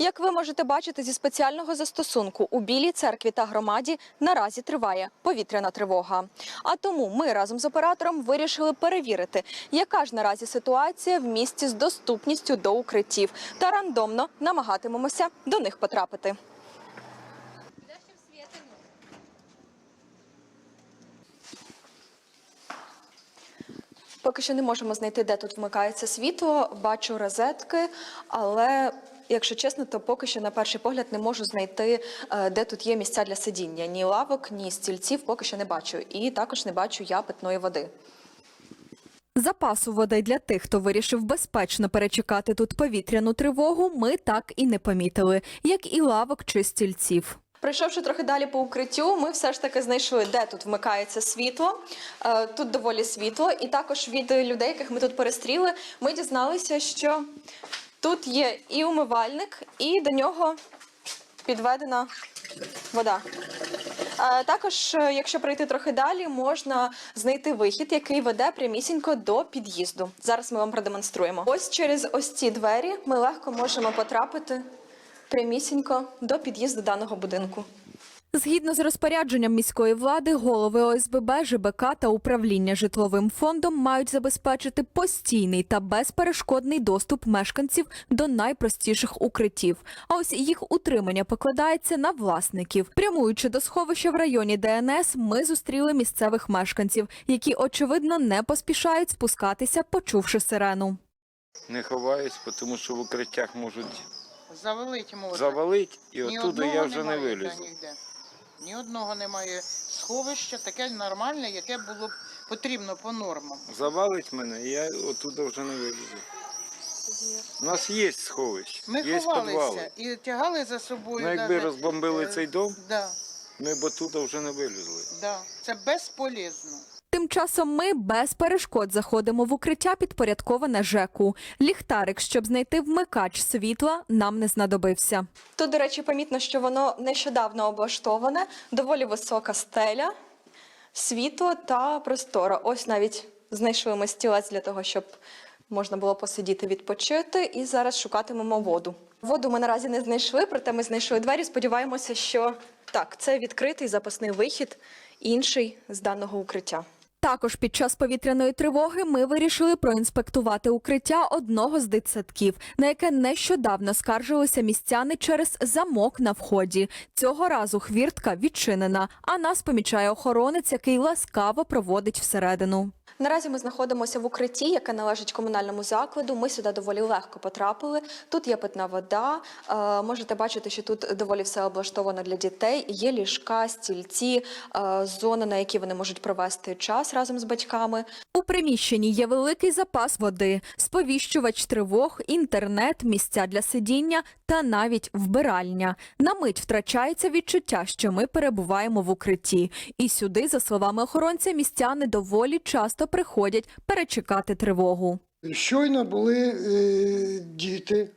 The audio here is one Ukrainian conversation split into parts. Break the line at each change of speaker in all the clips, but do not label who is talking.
Як ви можете бачити зі спеціального застосунку у Білій церкві та громаді наразі триває повітряна тривога. А тому ми разом з оператором вирішили перевірити, яка ж наразі ситуація в місті з доступністю до укриттів, та рандомно намагатимемося до них потрапити. Поки що не можемо знайти, де тут вмикається світло. Бачу розетки, але якщо чесно, то поки що на перший погляд не можу знайти, е, де тут є місця для сидіння. Ні лавок, ні стільців поки що не бачу. І також не бачу я питної води.
Запасу води для тих, хто вирішив безпечно перечекати тут повітряну тривогу, ми так і не помітили, як і лавок чи стільців.
Пройшовши трохи далі по укриттю, ми все ж таки знайшли, де тут вмикається світло. Е, Тут доволі світло, і також від людей, яких ми тут перестріли, ми дізналися, що тут є і умивальник, і до нього підведена вода. Е, Також, е, якщо пройти трохи далі, можна знайти вихід, який веде прямісінько до під'їзду. Зараз ми вам продемонструємо. Ось через ось ці двері ми легко можемо потрапити прямісінько до під'їзду даного будинку.
Згідно з розпорядженням міської влади, голови ОСББ, ЖБК та управління житловим фондом мають забезпечити постійний та безперешкодний доступ мешканців до найпростіших укриттів. А ось їх утримання покладається на власників. Прямуючи до сховища в районі ДНС, ми зустріли місцевих мешканців, які очевидно не поспішають спускатися, почувши сирену.
Не ховаюсь, тому що в укриттях можуть
Завалить може.
завалити, і
Ні
оттуда
одного
я вже не
немає,
вилізу.
та, ніде. Ні одного немає сховища, таке нормальне, яке було б потрібно по нормам.
Завалить мене, і я оттуда вже не вилізу. У нас є сховище,
Ми
є
ховалися
підвали.
і тягали за собою.
Ну, якби
навіть,
розбомбили
е,
цей дом,
Да,
ми б оттуда вже не вилізли.
да. Це безполезно.
Тим часом ми без перешкод заходимо в укриття підпорядковане ЖЕКу. Ліхтарик, щоб знайти вмикач світла, нам не знадобився.
Тут, до речі, помітно, що воно нещодавно облаштоване, доволі висока стеля, світло та простора. Ось навіть знайшли ми стілець для того, щоб можна було посидіти, відпочити, і зараз шукатимемо воду. Воду ми наразі не знайшли, проте ми знайшли двері. Сподіваємося, що так, це відкритий запасний вихід, інший з даного укриття.
Також під час повітряної тривоги ми вирішили проінспектувати укриття одного з дитсадків, на яке нещодавно скаржилися містяни через замок на вході. Цього разу хвіртка відчинена, а нас помічає охоронець, який ласкаво проводить всередину.
Наразі ми знаходимося в укритті, яке належить комунальному закладу. Ми сюди доволі легко потрапили. Тут є питна вода. Е, можете бачити, що тут доволі все облаштовано для дітей. Є ліжка, стільці, е, зона, на якій вони можуть провести час разом з батьками.
У приміщенні є великий запас води, сповіщувач тривог, інтернет, місця для сидіння та навіть вбиральня. На мить втрачається відчуття, що ми перебуваємо в укритті. І сюди, за словами охоронця, містяни доволі часто приходять перечекати тривогу.
Щойно були е, діти,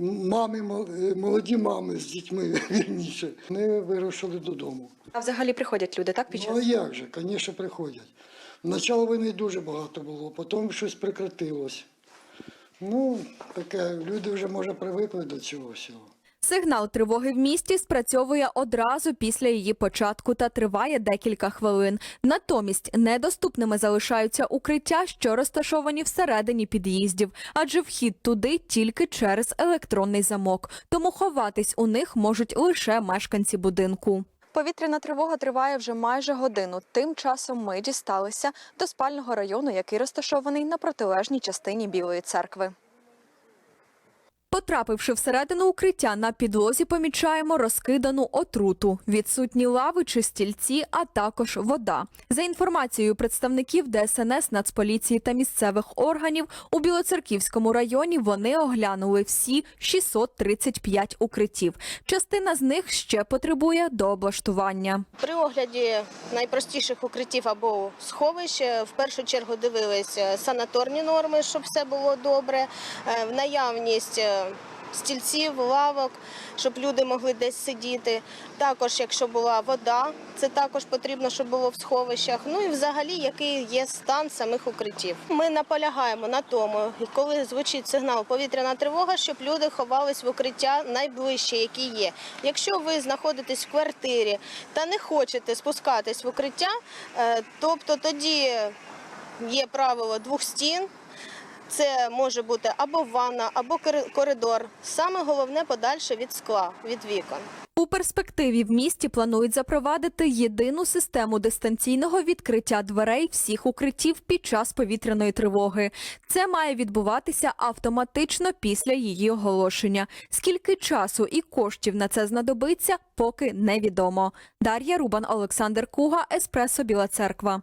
мами, молоді мами з дітьми вірніше. Вони вирушили додому.
А взагалі приходять люди, так під
Ну а як же, звісно, приходять. Начало війни дуже багато було, потім щось прикратилось. Ну, таке, люди вже може привикли до цього всього.
Сигнал тривоги в місті спрацьовує одразу після її початку та триває декілька хвилин. Натомість недоступними залишаються укриття, що розташовані всередині під'їздів, адже вхід туди тільки через електронний замок. Тому ховатись у них можуть лише мешканці будинку.
Повітряна тривога триває вже майже годину. Тим часом ми дісталися до спального району, який розташований на протилежній частині Білої церкви.
Потрапивши всередину укриття, на підлозі помічаємо розкидану отруту, відсутні лави чи стільці, а також вода. За інформацією представників ДСНС, Нацполіції та місцевих органів, у Білоцерківському районі вони оглянули всі 635 укриттів. Частина з них ще потребує дооблаштування.
При огляді найпростіших укриттів або сховищ в першу чергу дивилися санаторні норми, щоб все було добре, е, в наявність е, стільців, лавок, щоб люди могли десь сидіти. Також, якщо була вода, це також потрібно, щоб було в сховищах. Ну і взагалі, який є стан самих укриттів. Ми наполягаємо на тому, коли звучить сигнал повітряна тривога, щоб люди ховались в укриття найближче, які є. Якщо ви знаходитесь в квартирі та не хочете спускатись в укриття, е, тобто тоді є правило двох стін. Це може бути або ванна, або кори- коридор. Саме головне подальше від скла, від вікон.
У перспективі в місті планують запровадити єдину систему дистанційного відкриття дверей всіх укриттів під час повітряної тривоги. Це має відбуватися автоматично після її оголошення. Скільки часу і коштів на це знадобиться, поки невідомо. Дар'я Рубан, Олександр Куга, Еспресо Біла Церква.